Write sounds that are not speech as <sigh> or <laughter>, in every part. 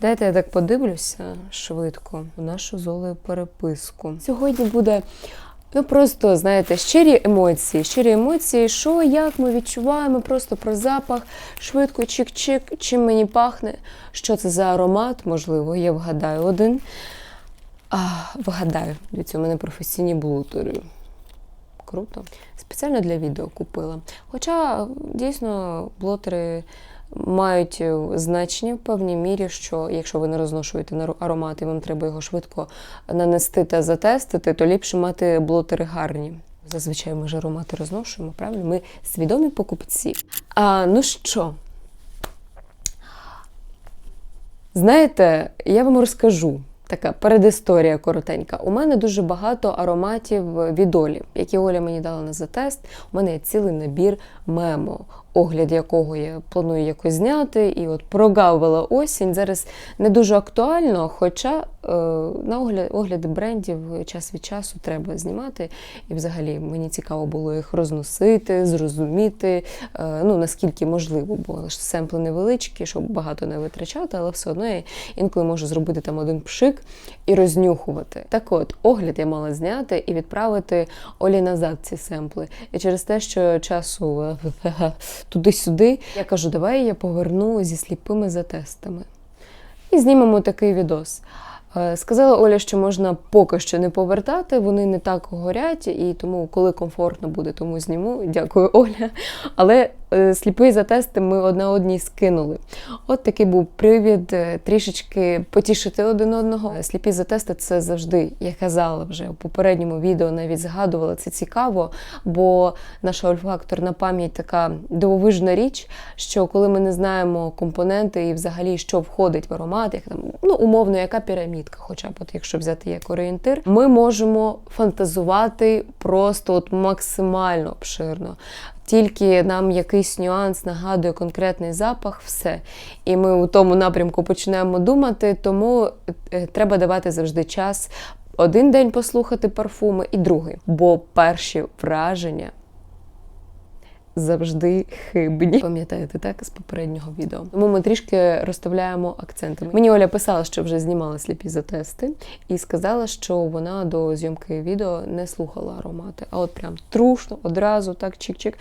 Дайте я так подивлюся швидко в нашу золою переписку. Сьогодні буде. Ну просто знаєте, щирі емоції, щирі емоції, що, як ми відчуваємо, просто про запах, швидко чик-чик, чим мені пахне, що це за аромат, можливо, я вгадаю один. А, вгадаю, дивіться, у мене професійні блутери. Круто. Спеціально для відео купила. Хоча дійсно блотери мають е, значення в певній мірі, що якщо ви не розношуєте аромат і вам треба його швидко нанести та затестити, то ліпше мати блотери гарні. Зазвичай ми ж аромати розношуємо, правильно? Ми свідомі покупці. А ну що? Знаєте, я вам розкажу. Така передісторія коротенька. У мене дуже багато ароматів від Олі, які Оля мені дала на затест. У мене є цілий набір мемо, огляд якого я планую якось зняти. І от прогавила осінь. Зараз не дуже актуально, хоча е, на огляд, огляди брендів час від часу треба знімати. І взагалі мені цікаво було їх розносити, зрозуміти, е, ну наскільки можливо, бо семпли невеличкі, щоб багато не витрачати, але все одно я інколи можу зробити там один пшик і рознюхувати. Так от, огляд я мала зняти і відправити Олі назад ці семпли. І через те, що часу е, <laughs> туди-сюди, я кажу, давай я поверну зі сліпими затестами. І знімемо такий відос. Е, Сказала Оля, що можна поки що не повертати, вони не так горять, і тому, коли комфортно буде, тому зніму. Дякую, Оля. Але е, сліпий затести ми одна одній скинули. От такий був привід е, трішечки потішити один одного. Е, Сліпі затести це завжди, я казала вже у попередньому відео, навіть згадувала це цікаво, бо наша ольфакторна пам'ять така дивовижна річ, що коли ми не знаємо компоненти і взагалі що входить в аромат, як там ну умовно, яка пірамідка, хоча б от якщо взяти як орієнтир, ми можемо фантазувати просто от максимально обширно. Тільки нам якийсь нюанс нагадує конкретний запах, все. І ми у тому напрямку починаємо думати, тому е, треба давати завжди час один день послухати парфуми і другий. Бо перші враження завжди хибні. Пам'ятаєте, так, з попереднього відео. Тому ми трішки розставляємо акценти. Мені Оля писала, що вже знімала сліпі затести, і сказала, що вона до зйомки відео не слухала аромати. А от прям трушно, одразу, так, чик-чик.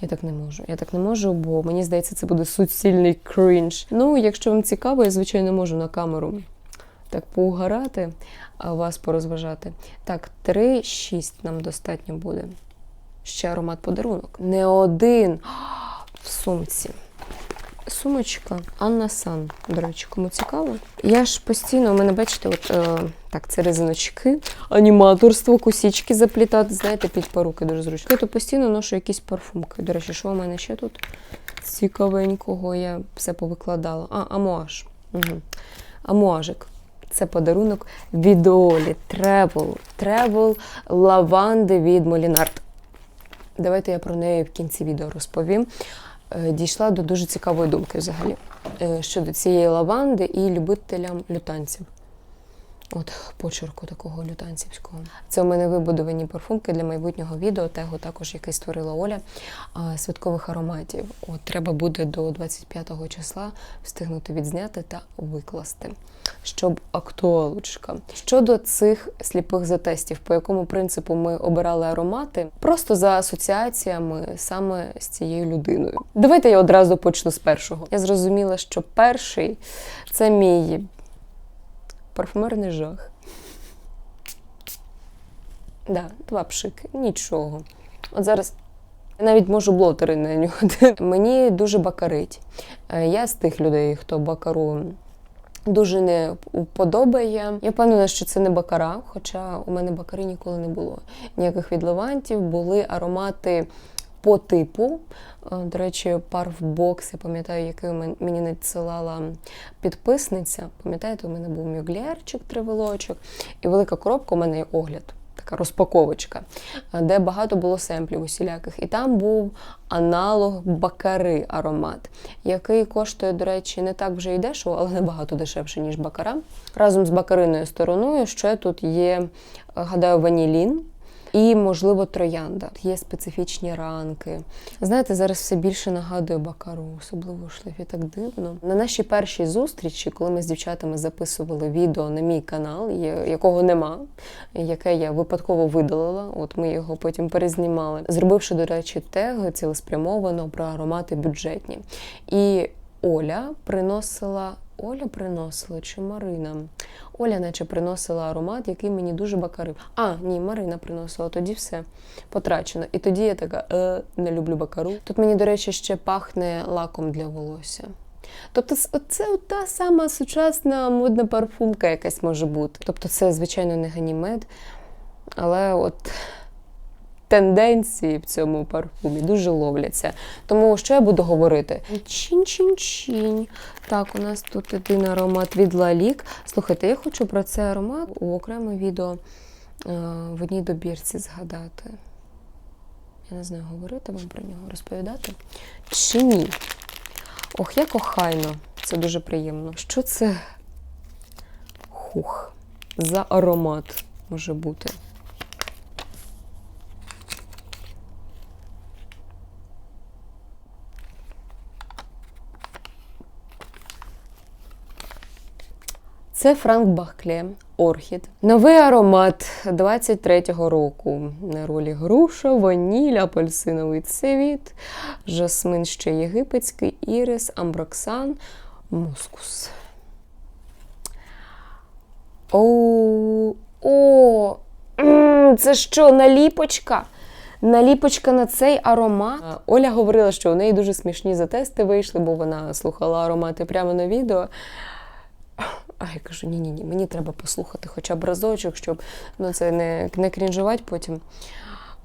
Я так не можу. Я так не можу, бо мені здається, це буде суцільний крінж. Ну, якщо вам цікаво, я звичайно можу на камеру так поугарати, а вас порозважати. Так, 3-6 нам достатньо буде. Ще аромат подарунок. Не один в сумці. Сумочка Анна Сан. До речі, кому цікаво. Я ж постійно, у мене, бачите, от е, так, це резиночки, аніматорство, кусічки заплітати, знаєте, під поруки дуже зручно. Я то постійно ношу якісь парфумки. До речі, що у мене ще тут цікавенького, я все повикладала. А, амуаж. Угу. Амуажик. Це подарунок від Олі. Тревел. Тревел лаванди від Молінард. Давайте я про неї в кінці відео розповім. Е, Дійшла до дуже цікавої думки взагалі е, щодо цієї лаванди і любителям лютанців. От почерку такого лютанцівського. Це у мене вибудовані парфумки для майбутнього відео, того також, який створила Оля святкових ароматів. От треба буде до 25 числа встигнути відзняти та викласти, щоб актуалочка. Щодо цих сліпих затестів, по якому принципу ми обирали аромати, просто за асоціаціями саме з цією людиною. Давайте я одразу почну з першого. Я зрозуміла, що перший це мій парфумерний жах. Да, два пшики, нічого. От зараз я навіть можу блотери на нього. <laughs> Мені дуже бакарить. Е, Я з тих людей, хто бакару дуже не подобає. Я впевнена, що це не бакара, хоча у мене бакари ніколи не було. Ніяких відливантів, були аромати. По типу, Е, до речі, парфбокс, я пам'ятаю, який мені надсилала підписниця. Пам'ятаєте, у мене був мюглерчик, тривелочок, і велика коробка, у мене є огляд, така розпаковочка, е, де багато було семплів усіляких. І там був аналог бакари аромат, який коштує, до речі, не так вже і дешево, але набагато дешевше, ніж бакара. Разом з бакариною стороною ще тут є, е, гадаю, ванілін. І, можливо, троянда. Є специфічні ранки. Знаєте, зараз все більше нагадує бакару, особливо у шлейфі так дивно. На нашій першій зустрічі, коли ми з дівчатами записували відео на мій канал, якого нема, яке я випадково видалила. От ми його потім перезнімали, зробивши, до речі, тег цілеспрямовано про аромати бюджетні. І Оля приносила. Оля приносила чи Марина? Оля, наче приносила аромат, який мені дуже бакарив. А, ні, Марина приносила, тоді все потрачено. І тоді я така е, не люблю бакару. Тут мені, до речі, ще пахне лаком для волосся. Тобто, це та сама сучасна модна парфумка якась може бути. Тобто, це, звичайно, не ганімед, але от тенденції в цьому парфумі дуже ловляться. Тому що я буду говорити? Чинь-чинь-чинь. Так, у нас тут один аромат від Лалік. Слухайте, я хочу про цей аромат у окреме відео е, в одній добірці згадати. Я не знаю, говорити вам про нього, розповідати. Чи ні? Ох, як охайно. Це дуже приємно. Що це хух за аромат може бути? Це Франк Бахкле Орхід. Новий аромат 23-го року. На ролі груша, ваніль, апельсиновий цвіт, жасмин ще єгипетський, ірис, амброксан, мускус. О, о, це що, наліпочка? Наліпочка на цей аромат. Оля говорила, що у неї дуже смішні затести вийшли, бо вона слухала аромати прямо на відео. А я кажу, ні-ні, ні, мені треба послухати хоча б разочок, щоб ну, це не, не крінжувати потім.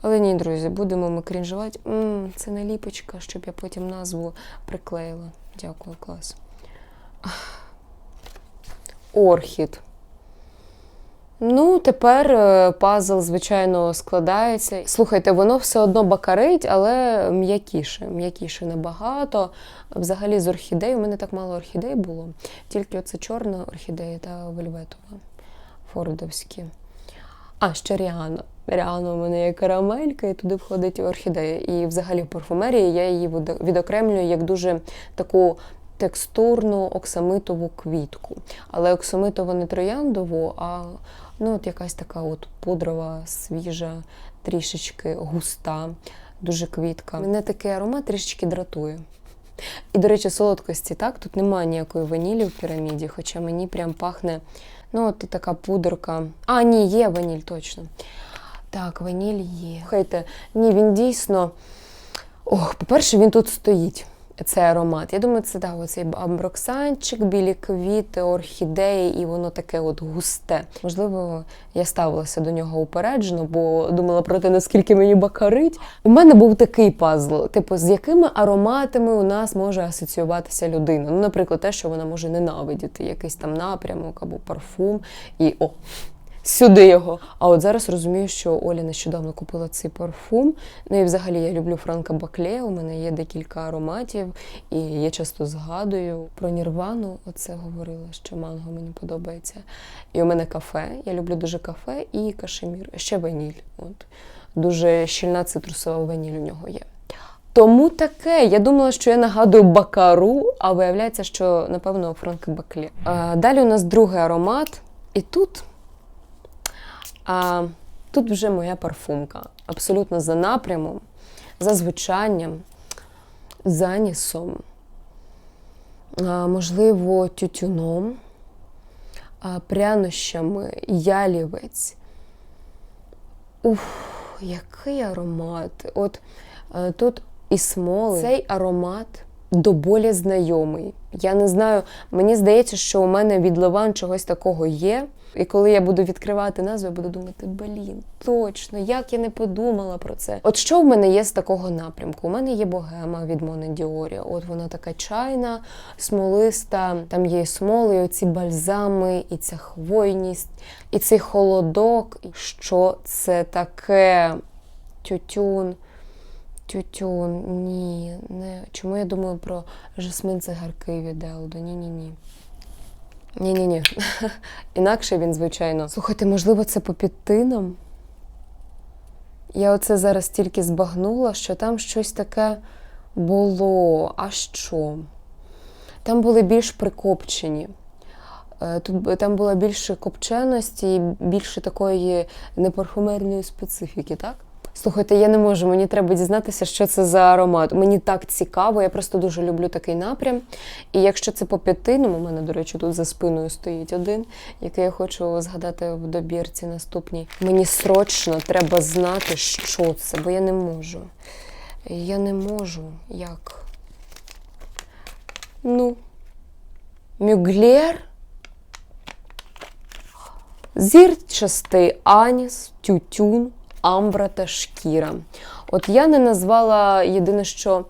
Але ні, друзі, будемо ми крінжувати. м це наліпочка, щоб я потім назву приклеїла. Дякую, клас. Орхід. Ну, тепер е, пазл, звичайно, складається. Слухайте, воно все одно бакарить, але м'якіше. М'якіше набагато. Взагалі з орхідей, у мене так мало орхідей було. Тільки оце чорна орхідея та вельветова. Фордовські. А, ще Ріана. Ріана у мене є карамелька, і туди входить орхідея. І взагалі в парфумерії я її відокремлюю як дуже таку текстурну оксамитову квітку. Але оксамитову не трояндову, а ну, от якась така от пудрова, свіжа, трішечки густа, дуже квітка. Мене такий аромат трішечки дратує. І, до речі, солодкості, так, тут немає ніякої ванілі в піраміді, хоча мені прям пахне, ну, от така пудорка. А, ні, є ваніль, точно. Так, ваніль є. Слухайте, ні, він дійсно. Ох, по-перше, він тут стоїть. Цей аромат. Я думаю, це да, оцей амброксанчик, білі квіти, орхідеї, і воно таке от густе. Можливо, я ставилася до нього упереджено, бо думала про те, наскільки мені бакарить. У мене був такий пазл: типу, з якими ароматами у нас може асоціюватися людина. Ну, наприклад, те, що вона може ненавидіти, якийсь там напрямок або парфум, і о, сюди його. А от зараз розумію, що Оля нещодавно купила цей парфум. Ну і взагалі я люблю Франка Бакле. У мене є декілька ароматів, і я часто згадую про Нірвану. Оце говорила, що манго мені подобається. І у мене кафе. Я люблю дуже кафе і кашемір. Ще ваніль. От дуже щільна цитрусова ваніль у нього є. Тому таке. Я думала, що я нагадую бакару, а виявляється, що напевно Франк Бакле. Далі у нас другий аромат, і тут. А тут вже моя парфумка. Абсолютно за напрямом, за звучанням, за анісом, а, можливо, тютюном, а, прянощами, ялівець. Уф, який аромат. От е, тут і смоли. Цей аромат до болі знайомий. Я не знаю, мені здається, що у мене від Ливан чогось такого є. І коли я буду відкривати назву, я буду думати, блін, точно, як я не подумала про це. От що в мене є з такого напрямку? У мене є богема від Моне Діорі. От вона така чайна, смолиста, там є і смоли, і оці бальзами, і ця хвойність, і цей холодок. Що це таке? Тютюн. Тютюн, ні, не. Чому я думаю про жасмин цигарки від Елдо? Ні-ні-ні. Ні-ні-ні. <laughs> Інакше він, звичайно. Слухайте, можливо, це по підтинам? Я оце зараз тільки збагнула, що там щось таке було. А що? Там були більш прикопчені. Е, Тут там була більше копченості більше такої непарфумерної специфіки, так? Слухайте, я не можу, мені треба дізнатися, що це за аромат. Мені так цікаво, я просто дуже люблю такий напрям. І якщо це по п'ятинам, у мене, до речі, тут за спиною стоїть один, який я хочу згадати в добірці наступній. Мені срочно треба знати, що це, бо я не можу. Я не можу. Як? Ну, Мюглер, зірчастий аніс, тютюн, амбра та шкіра. От я не назвала єдине, що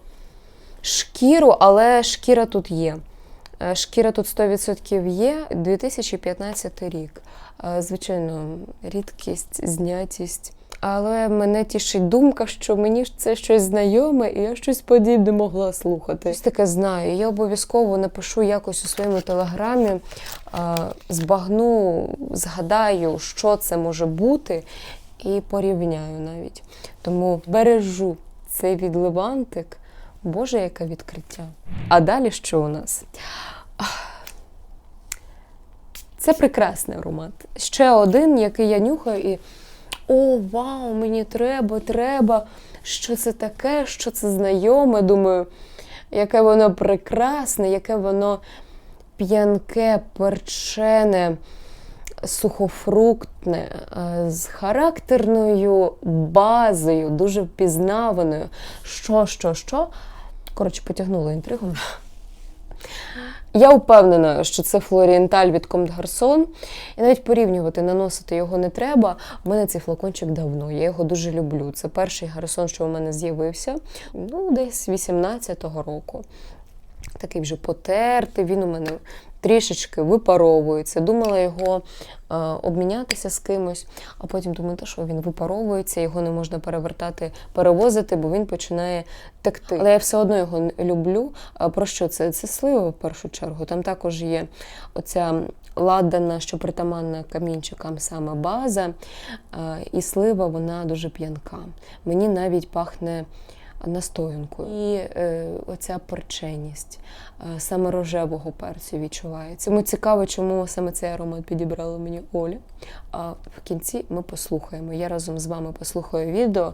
шкіру, але шкіра тут є. Е, Шкіра тут 100% є. 2015 рік. Е, Звичайно, рідкість, знятість. Але мене тішить думка, що мені це щось знайоме, і я щось подібне могла слухати. Щось таке знаю. Я обов'язково напишу якось у своєму телеграмі, е, збагну, згадаю, що це може бути, і порівняю навіть. Тому бережу цей відливантик. Боже, яке відкриття. А далі що у нас? Це прекрасний аромат. Ще один, який я нюхаю, і о, вау, мені треба, треба. Що це таке, що це знайоме. Думаю, яке воно прекрасне, яке воно п'янке, перчене, сухофруктне, е, з характерною базою, дуже впізнаваною. Що, що, що? Коротше, потягнула інтригу. Я впевнена, що це флорієнталь від des Garçons. І навіть порівнювати, наносити його не треба. У мене цей флакончик давно, я його дуже люблю. Це перший гарсон, що у мене з'явився, ну, десь 18-го року. Такий вже потертий, він у мене трішечки випаровується. Думала його е, обмінятися з кимось, а потім думаю, та що він випаровується, його не можна перевертати, перевозити, бо він починає текти. Але я все одно його люблю. А про що це? Це слива в першу чергу. Там також є оця ладана, що притаманна камінчикам саме база. Е, і слива вона дуже п'янка. Мені навіть пахне настоянкою. І е, оця перченість е, саме рожевого перцю відчувається. Тому цікаво, чому саме цей аромат підібрала мені Оля. А в кінці ми послухаємо. Я разом з вами послухаю відео,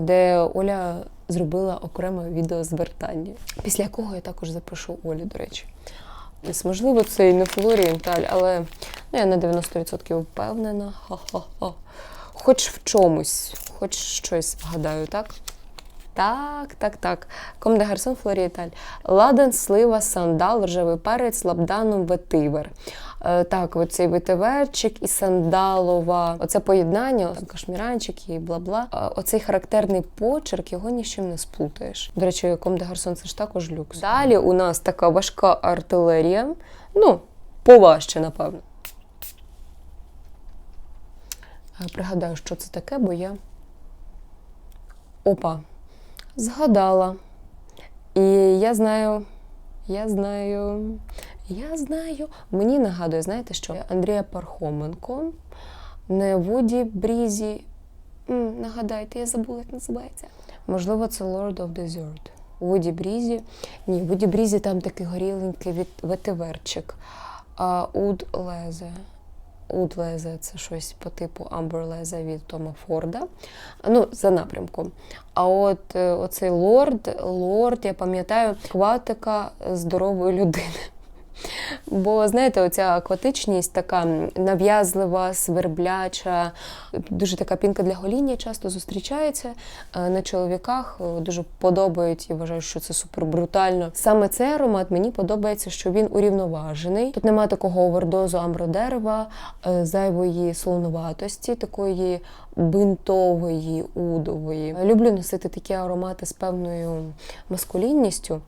де Оля зробила окреме відеозвертання, після якого я також запишу Олі, до речі. Ось, Можливо, це і не флорієнталь, але ну, я на 90% впевнена. Ха-ха-ха. Хоч в чомусь, хоч щось вгадаю, так? Так, так, так. Ком де Гарсон Флорієталь. Ладан, слива, сандал, ржавий перець, лабданум, ветивер. Е, так, оцей ветиверчик і сандалова. Оце поєднання, там кашміранчик і бла-бла. Е, оцей характерний почерк, його ні з чим не сплутаєш. До речі, Ком де Гарсон це ж також люкс. Далі у нас така важка артилерія. Ну, поважче, напевно. Е, Пригадаю, що це таке, бо я. Опа. Згадала. І я знаю, я знаю, я знаю. Мені нагадує, знаєте що? Андрія Пархоменко, не Вуді Брізі. Нагадайте, я забула, як називається. Можливо, це Lord of Desert. Вуді Брізі. Ні, Вуді Брізі там такий горіленький від ветиверчик. А Уд Лезе. Уд Лезе це щось по типу Амберлеза від Тома Форда. Ну, за напрямком. А от е, оцей лорд, лорд, я пам'ятаю, хватика здорової людини. Бо, знаєте, оця акватичність така нав'язлива, свербляча, дуже така пінка для гоління часто зустрічається е, на чоловіках. е, Дуже подобають і вважаю, що це супер брутально. Саме цей аромат мені подобається, що він урівноважений. Тут немає такого овердозу амбродерева, е, зайвої солонуватості, такої бинтової, удової. Люблю носити такі аромати з певною маскулінністю.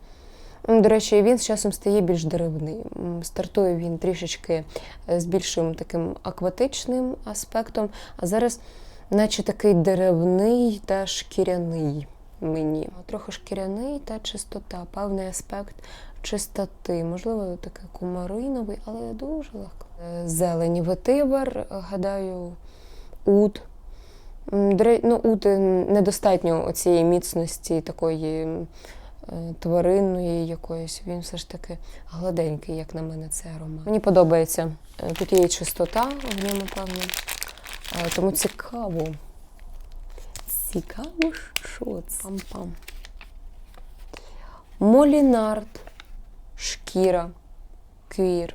М, До речі, він з часом стає більш деревним. Стартує він трішечки е, з більшим таким акватичним аспектом, а зараз, наче такий деревний та шкіряний мені. Трохи шкіряний та чистота, певний аспект чистоти. Можливо, такий кумариновий, але дуже легко. Е, Зелені ветивер, гадаю, ре- ну, ут недостатньо цієї міцності такої тваринної якоїсь. Він все ж таки гладенький, як на мене, цей аромат. Мені подобається. Е, Тут є і чистота в ньому, певно. Е, Тому цікаво. Цікаво, що це? Пам-пам. Молінард. Шкіра. Квір.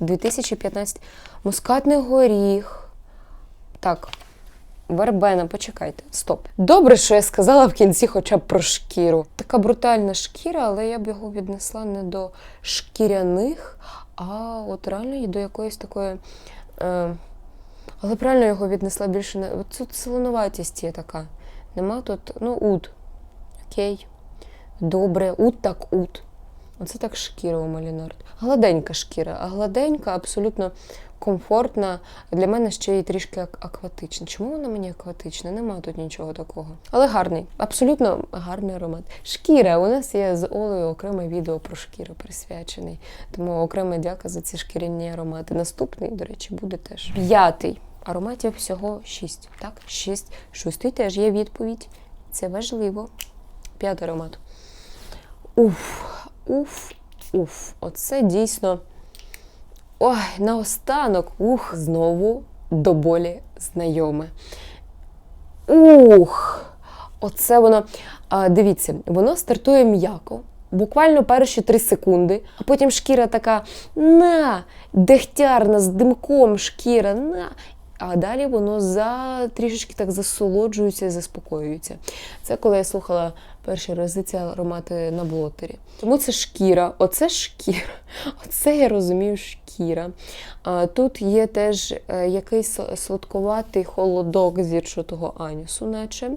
2015. Мускатний горіх. Так. Вербена, почекайте, стоп. Добре, що я сказала в кінці хоча б про шкіру. Така брутальна шкіра, але я б його віднесла не до шкіряних, а от реально до якоїсь такої. Е, але правильно його віднесла більше. От тут солонуватість є така. Нема тут. Ну, ут. Окей. Добре, ут так ут. Оце так шкіра у Малінард. Гладенька шкіра, а гладенька, абсолютно комфортна. Для мене ще й трішки акватична. Чому вона мені акватична? Нема тут нічого такого. Але гарний, абсолютно гарний аромат. Шкіра. У нас є з Олею окреме відео про шкіру присвячений. Тому окрема дяка за ці шкіряні аромати. Наступний, до речі, буде теж. П'ятий. Ароматів всього шість. Так, шість. Шостий теж є відповідь. Це важливо. П'ятий аромат. Уф, уф, уф. Оце дійсно. Ой, наостанок, ух, знову до болі знайоме. Ух! Оце воно. А, дивіться, воно стартує м'яко, буквально перші три секунди, а потім шкіра така на, дегтярна, з димком шкіра, на. А далі воно за трішечки так засолоджується і заспокоюється. Це коли я слухала перші рази ці аромати на блотері. Тому це шкіра, оце шкіра. <laughs> Оце я розумію шкіра. Тут є теж е, якийсь сладкуватий холодок зірчатого анісу, наче.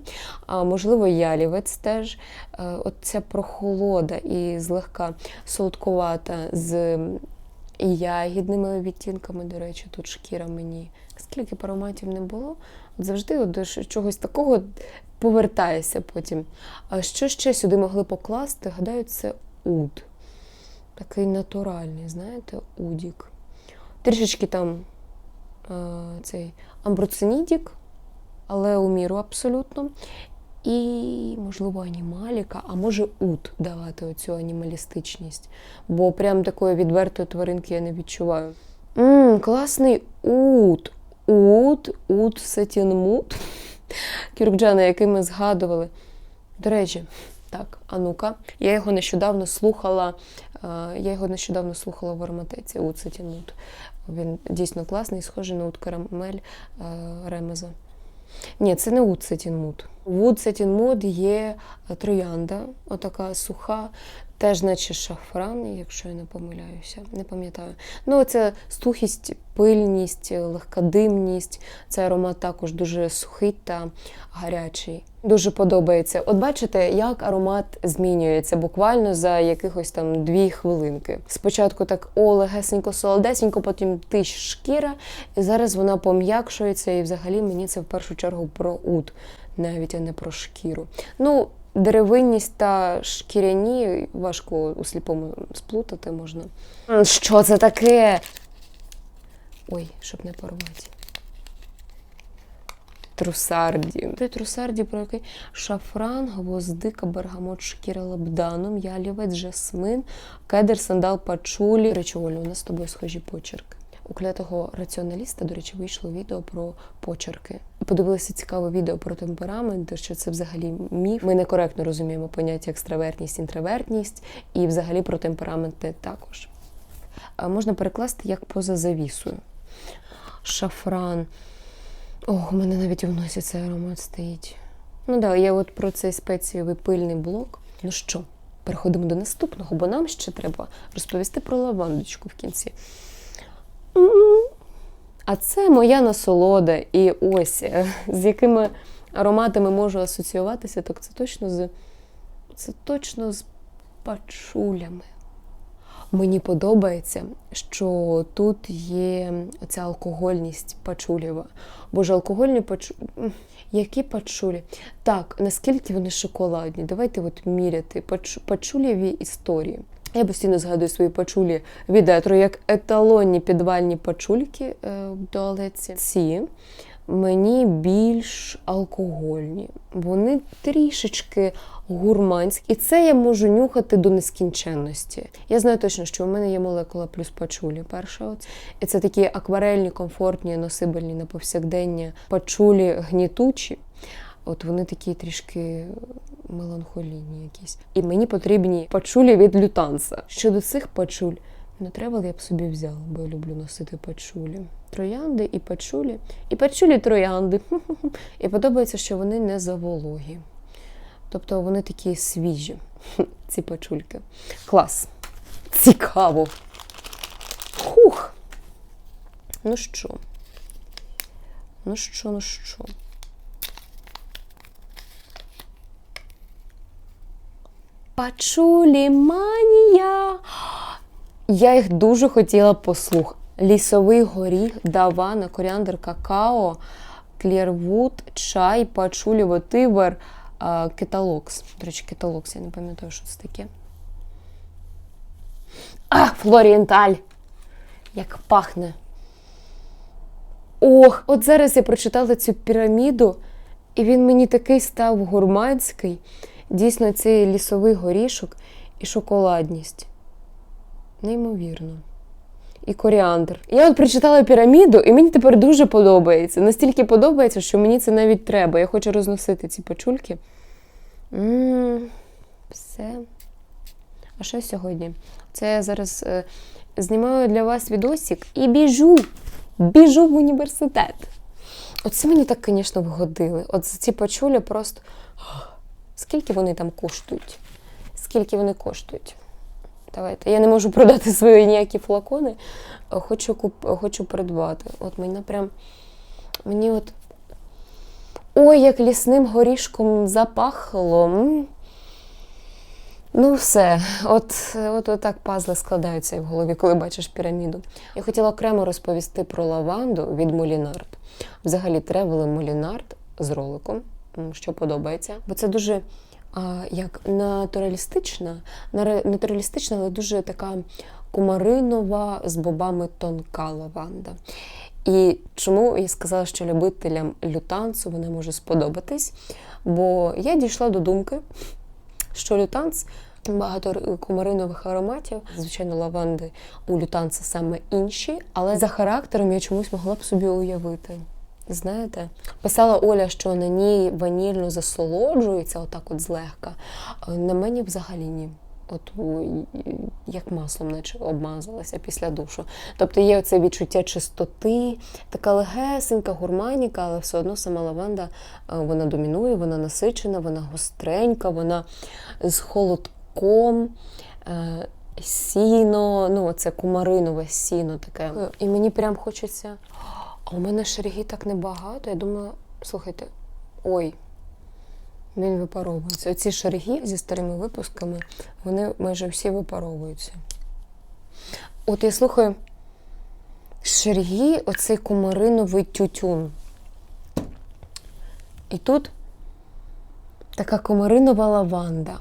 А, можливо, ялівець теж. Е, от ця прохолода і злегка солодкувата з ягідними відтінками, до речі, тут шкіра мені. Скільки б ароматів не було, завжди до чогось такого повертаєшся потім. А що ще сюди могли покласти? Гадаю, це уд. Такий натуральний, знаєте, удік. Трішечки там е, цей амброцинідік, але у міру абсолютно. І, можливо, анімаліка, а може ут давати оцю анімалістичність. Бо прям такої відвертої тваринки я не відчуваю. Мм, класний ут. Ут, ут, сетінмут. Кюркджана, який ми згадували. До речі, так, а ну-ка. Я його нещодавно слухала. е, Я його нещодавно слухала в ароматеці Ут Сетінмут. Він дійсно класний, схожий на ут карамель е, Ремеза. Ні, це не Ут Сетінмут. Вуд Сетінмут є троянда, отака суха, теж наче шафран, якщо я не помиляюся, не пам'ятаю. Ну, це сухість, пильність, легкодимність. Цей аромат також дуже сухий та гарячий. Дуже подобається. От бачите, як аромат змінюється буквально за якихось там дві хвилинки. Спочатку так о, легесенько, солодесенько, потім тиш шкіра, і зараз вона пом'якшується, і взагалі мені це в першу чергу про ут, навіть а не про шкіру. Ну, деревинність та шкіряні важко у сліпому сплутати можна. Що це таке? Ой, щоб не порвати. Трусарді. Той трусарді, про який шафран, гвоздика, бергамот, шкіра лабданом, ялівець, жасмин, кедр, сандал, пачулі. Речі, Олю, у нас з тобою схожі почерки. У клятого раціоналіста, до речі, вийшло відео про почерки. Подивилися цікаве відео про темперамент, що це взагалі міф. Ми некоректно розуміємо поняття екстравертність, інтровертність, і взагалі про темпераменти також. Можна перекласти як поза завісою. Шафран. Ох, у мене навіть у носі цей аромат стоїть. Ну да, я от про цей спецієвий пильний блок. Ну що, переходимо до наступного, бо нам ще треба розповісти про лавандочку в кінці. А це моя насолода. І ось е, з якими ароматами можу асоціюватися, так це точно з це точно з пачулями. Мені подобається, що тут є ця алкогольність пачулєва. Бо ж алкогольні пачу... Які пачулі? Так, наскільки вони шоколадні? Давайте от міряти Пач... пачулєві історії. Я постійно згадую свої пачулі від етро як еталонні підвальні пачульки е, в туалетці. Ці мені більш алкогольні. Вони трішечки гурманські. І це я можу нюхати до нескінченності. Я знаю точно, що у мене є молекула плюс пачулі. Перша от. І це такі акварельні, комфортні, носибельні на повсякдення пачулі гнітучі. От вони такі трішки меланхолійні якісь. І мені потрібні пачулі від лютанса. Щодо цих пачуль, не треба, я б собі взяла, бо я люблю носити пачулі. Троянди і пачулі, і пачулі троянди. <laughs> І подобається, що вони не завологі. Тобто вони такі свіжі, <laughs> ці пачульки. Клас. Цікаво. Хух. Ну що? Ну що, ну що? Пачулі манія. Я їх дуже хотіла послухати. Лісовий горіх, давана, коріандр, какао, клірвуд, чай, пачулі, ветивер, а, кеталокс. До речі, кеталокс, я не пам'ятаю, що це таке. А, флорієнталь! Як пахне. Ох, от зараз я прочитала цю піраміду, і він мені такий став гурманський. Дійсно, цей лісовий горішок і шоколадність. Неймовірно. І коріандр. Я от прочитала піраміду, і мені тепер дуже подобається. Настільки подобається, що мені це навіть треба. Я хочу розносити ці пачульки. М, Все. А що сьогодні? Це я зараз е, знімаю для вас відосик і біжу. Біжу в університет. Оце мені так, звісно, вгодили. От ці пачулі просто. Скільки вони там коштують? Скільки вони коштують? Давайте. Я не можу продати <laughs> свої ніякі флакони. Хочу куп... хочу придбати. От мені прям. Мені от. Ой, як лісним горішком запахло. Ну, все, от, от, от так пазли складаються в голові, коли бачиш піраміду. Я хотіла окремо розповісти про лаванду від Молінард. Взагалі, тревели Молінард з роликом, що подобається. Бо це дуже а, як натуралістична, натуралістична, але дуже така кумаринова з бобами тонка лаванда. І чому я сказала, що любителям лютансу вона може сподобатись? Бо я дійшла до думки, що лютанс багато кумаринових ароматів. Звичайно, лаванди у лютанса саме інші, але за характером я чомусь могла б собі уявити. Знаєте, писала Оля, що на ній ванільно засолоджується, отак от злегка. На мені взагалі ні. От як маслом, наче обмазалася після душу. Тобто є оце відчуття чистоти, така легесенька гурманіка, але все одно сама лаванда е, вона домінує, вона насичена, вона гостренька, вона з холодком. е, Сіно, ну це кумаринове сіно таке. І мені прям хочеться. А у мене шерегі так небагато. Я думала, слухайте, ой, він випаровується. Оці шерегі зі старими випусками, вони майже всі випаровуються. От я слухаю шерегі, оцей кумариновий тютюн. І тут така кумаринова лаванда.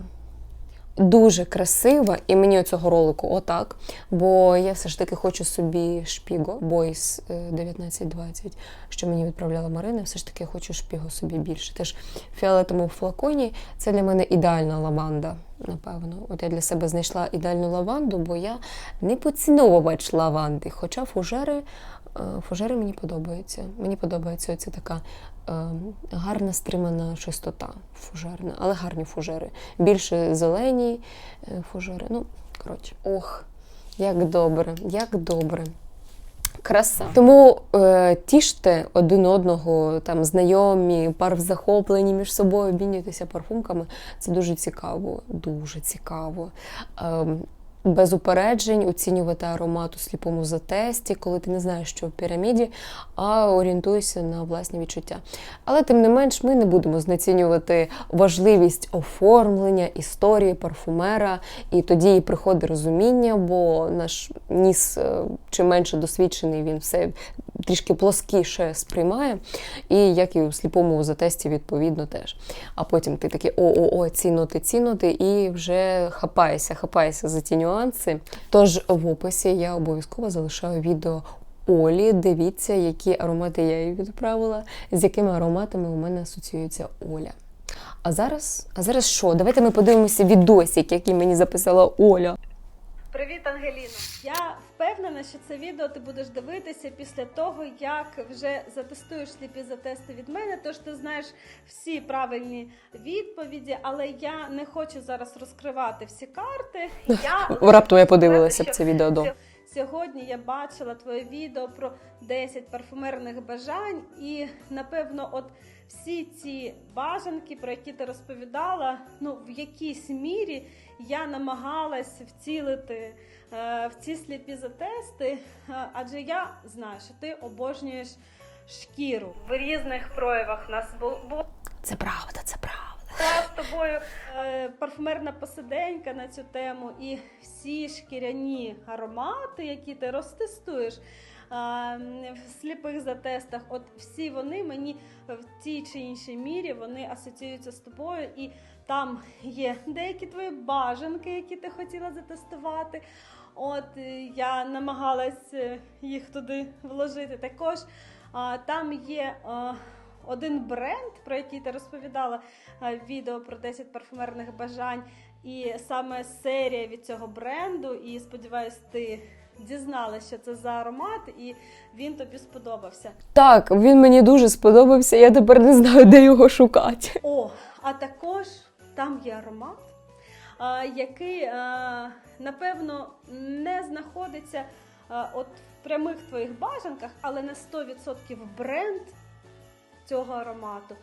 Дуже красива, і мені цього ролику отак. Бо я все ж таки хочу собі шпіго е, 1920, що мені відправляла Марина. Все ж таки хочу шпіго собі більше. Теж в фіолетовому флаконі це для мене ідеальна лаванда, напевно. От я для себе знайшла ідеальну лаванду, бо я не поціновувач лаванди. Хоча фужери, е, фужери мені подобаються. Мені подобається оця така е, гарна стримана чистота фужерна, але гарні фужери. Більше зелені е, фужери. Ну, коротше, ох, як добре, як добре. Краса. Тому е, тіште один одного, там знайомі, пар в захопленні між собою, обмінюйтеся парфумками. Це дуже цікаво, дуже цікаво. Е, без упереджень оцінювати аромат у сліпому затесті, коли ти не знаєш, що в піраміді, а орієнтуєшся на власні відчуття. Але тим не менш, ми не будемо знецінювати важливість оформлення, історії парфумера, і тоді і приходить розуміння, бо наш ніс е, чим менше досвідчений, він все трішки плоскіше сприймає. І як і у сліпому затесті, відповідно, теж. А потім ти такий о-о-о, ці ноти, ці ноти, і вже хапаєшся, хапаєшся за ті нюанси. Тож в описі я обов'язково залишаю відео Олі. Дивіться, які аромати я їй відправила, з якими ароматами у мене асоціюється Оля. А зараз, а зараз що? Давайте ми подивимося відосик, який мені записала Оля. Привіт, Ангеліно! Я впевнена, що це відео ти будеш дивитися після того, як вже затестуєш сліпі затести від мене. Тож ти знаєш всі правильні відповіді, але я не хочу зараз розкривати всі карти. Я <laughs> Раптом я подивилася б це відео до. Сьогодні я бачила твоє відео про 10 парфумерних бажань, і напевно, от всі ці бажанки, про які ти розповідала, ну в якійсь мірі я намагалась вцілити е, в ці сліпі затести, е, адже я знаю, що ти обожнюєш шкіру в різних проявах. Нас було Це правда, це правда. з тобою е, парфумерна посиденька на цю тему, і всі шкіряні аромати, які ти розтестуєш. В сліпих затестах, от всі вони мені в тій чи іншій мірі вони асоціюються з тобою, і там є деякі твої бажанки, які ти хотіла затестувати. От е, я намагалась е, їх туди вложити. Також а, там є а, один бренд, про який ти розповідала а, в відео про 10 парфумерних бажань, і саме серія від цього бренду. І сподіваюсь, ти дізналася, що це за аромат, і він тобі сподобався. Так, він мені дуже сподобався, я тепер не знаю, де його шукати. О, а також там є аромат, який, напевно, не знаходиться от в прямих твоїх бажанках, але на 100% бренд цього аромату.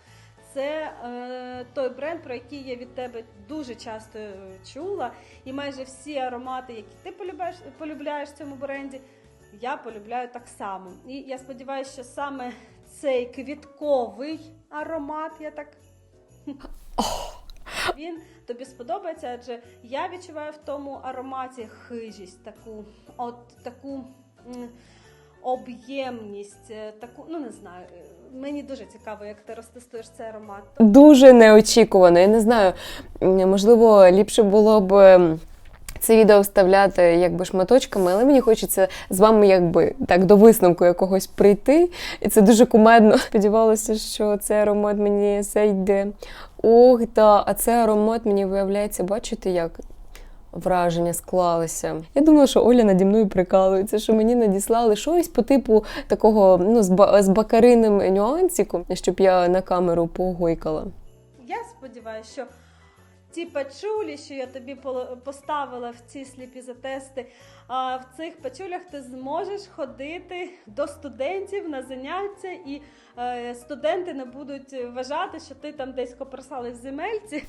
Це е, той бренд, про який я від тебе дуже часто е, чула. І майже всі аромати, які ти полюбляєш, полюбляєш в цьому бренді, я полюбляю так само. І я сподіваюся, що саме цей квітковий аромат, я так він тобі сподобається, адже я відчуваю в тому ароматі хижість, таку, от таку об'ємність, е, таку, ну не знаю. е, Мені дуже цікаво, як ти розтестуєш цей аромат. Дуже неочікувано. Я не знаю, можливо, ліпше було б. Це відео вставляти якби шматочками, але мені хочеться з вами якби так до висновку якогось прийти. І це дуже кумедно. <laughs> Сподівалася, що цей аромат мені зайде. Ох, та, а це аромат мені виявляється, бачите, як враження склалися. Я думала, що Оля наді мною прикалується, що мені надіслали щось по типу такого ну, з, ба- з бакариним нюансиком, щоб я на камеру погойкала. Я сподіваюся, що ті пачулі, що я тобі поло- поставила в ці сліпі затести, а в цих пачулях ти зможеш ходити до студентів на заняття, і е, студенти не будуть вважати, що ти там десь коперсали в земельці.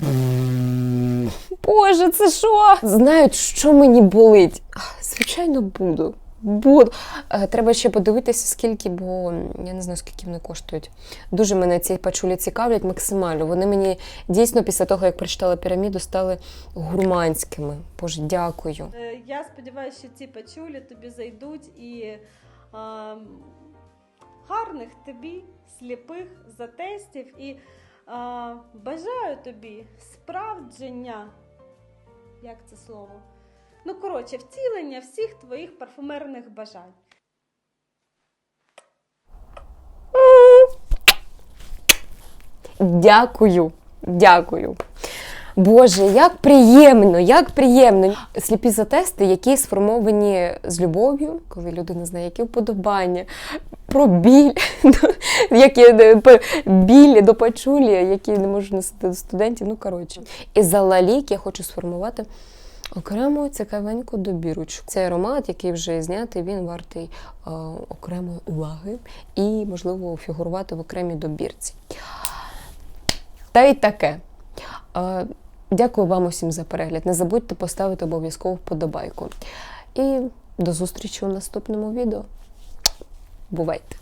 Боже, це що? Знають, що мені болить. Звичайно, буду. Буду. Е, Треба ще подивитися, скільки, бо я не знаю, скільки вони коштують. Дуже мене ці пачулі цікавлять максимально. Вони мені дійсно після того, як прочитала піраміду, стали гурманськими. Боже, дякую. Е, Я сподіваюся, що ці пачулі тобі зайдуть і е, гарних тобі сліпих затестів і е, бажаю тобі справдження. Як це слово? Ну, коротше, втілення всіх твоїх парфумерних бажань. Дякую, дякую. Боже, як приємно, як приємно. Сліпі затести, які сформовані з любов'ю, коли людина знає, які вподобання, про біль, <laughs> які е, біль до пачулі, які не можуть носити до студентів. Ну, коротше. І за лалік я хочу сформувати окрему цікавеньку добірочку. Цей аромат, який вже знятий, він вартий е, окремої уваги і, можливо, фігурувати в окремій добірці. Та й таке. Е, Дякую вам усім за перегляд. Не забудьте поставити обов'язково вподобайку. І до зустрічі у наступному відео. Бувайте!